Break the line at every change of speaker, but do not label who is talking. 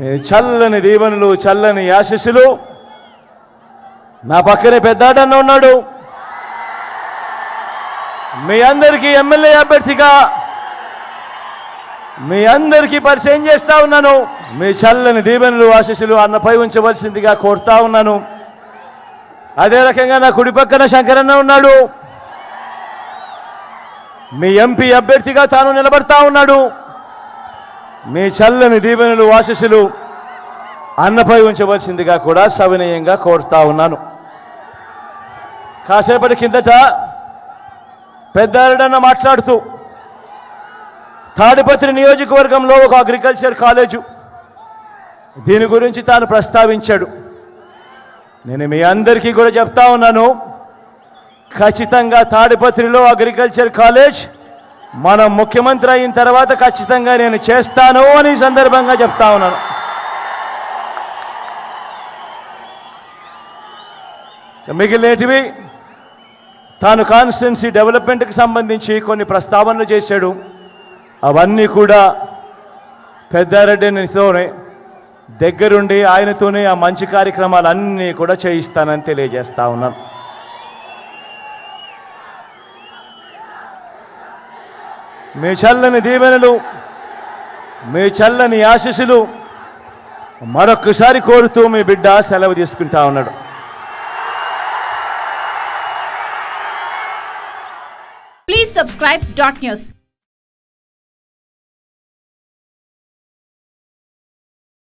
చల్లని దీవెనలు చల్లని ఆశీస్సులు నా పక్కనే పెద్దాడన్న ఉన్నాడు. మీ అందరికీ ఎమ్మెల్యే అభ్యర్థిగా మీ అందరికీ పరిచయం చేస్తా ఉన్నాను. మీ చల్లని దీవెనలు ఆశీస్సులు అన్నపై ఉంచవలసిందిగా కోరుతా ఉన్నాను. అదే రకంగా నా కుడి పక్కన శంకరన్న ఉన్నాడు. మీ ఎంపీ అభ్యర్థిగా తాను నిలబడతా ఉన్నాడు. మీ చల్లని దీవెనలు ఆశీస్సులు అన్నపై ఉంచవలసిందిగా కూడా సవినయంగా కోరుతా ఉన్నాను. కాసేపటి కిందట పెద్దారెడన్న మాట్లాడుతూ తాడిపత్రి నియోజకవర్గంలో ఒక అగ్రికల్చర్ కాలేజు. దీని గురించి తాను ప్రస్తావించాడు. నేను మీ అందరికీ కూడా చెప్తా ఉన్నాను ఖచ్చితంగా తాడిపత్రిలో అగ్రికల్చర్ కాలేజ్ మన ముఖ్యమంత్రి అయిన తర్వాత ఖచ్చితంగా నేను చేస్తాను అని సందర్భంగా చెప్తా ఉన్నాను. మిగిలినటివి తాను కాన్స్టిట్యున్సీ డెవలప్మెంట్కి సంబంధించి కొన్ని ప్రస్తావనలు చేశాడు. అవన్నీ కూడా పెద్దారెడ్డితోనే దగ్గరుండి ఆయనతోనే ఆ మంచి కార్యక్రమాలన్నీ కూడా చేయిస్తానని తెలియజేస్తా ఉన్నాను. మీ చల్లని దీవెనలు మీ చల్లని ఆశీస్సులు మరొక్కసారి కోరుతూ మీ బిడ్డ సెలవు తీసుకుంటా ఉన్నాడు.
Please subscribe dot news